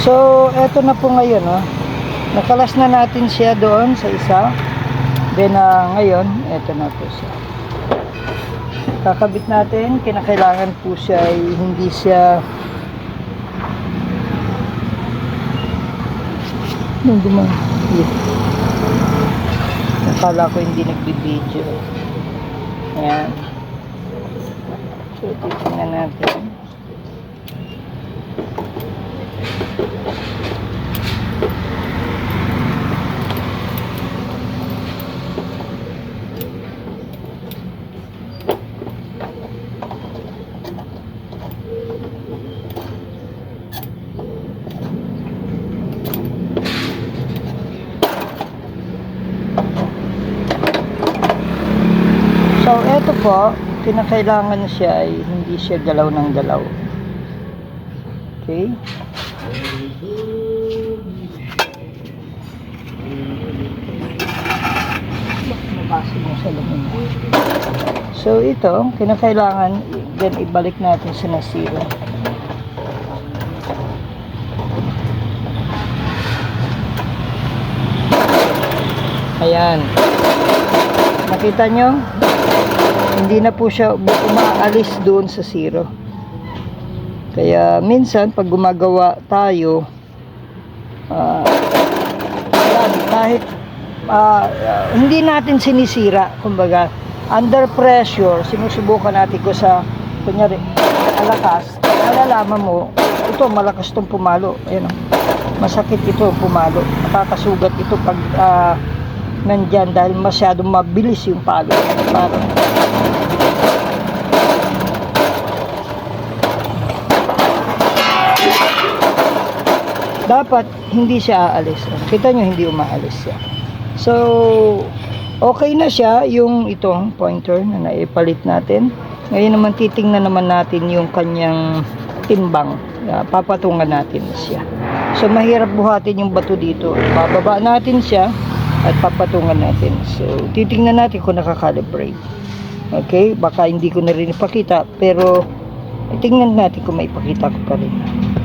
So, eto na po ngayon, oh. Nakalas na natin siya doon sa isa. Then, ah, ngayon, eto na po siya. Kakabit natin, kinakailangan po siya ay hindi siya Nung dumang, yeah. Nakala ko hindi nagbibideo. Ayan. So, titingnan natin. Eto po, kinakailangan siya ay hindi siya galaw ng galaw. Okay? So, ito, kinakailangan, then ibalik natin sa nasira. Ayan. Nakita nyo? Hindi na po siya umaalis doon sa zero. Kaya minsan pag gumagawa tayo yan, kahit ah, ah, hindi natin sinisira, kumbaga under pressure, sinusubukan natin ko sa kunyari, alakas, malalaman mo, ito malakas tong pumalo. Ayan o. Masakit ito pumalo. Nakakasugat ito pag ah, nandyan dahil masyadong mabilis yung palo. Parang dapat hindi siya aalis. Kita nyo hindi umaalis siya. So, okay na siya yung itong pointer na naipalit natin. Ngayon naman titingnan naman natin yung kanyang timbang. Papatungan natin siya. So, mahirap buhatin yung bato dito. Bababa natin siya at papatungan natin. So, titingnan natin kung nakakalibrate. Okay? Baka hindi ko na rin ipakita pero tingnan natin kung may ipakita ko pa rin.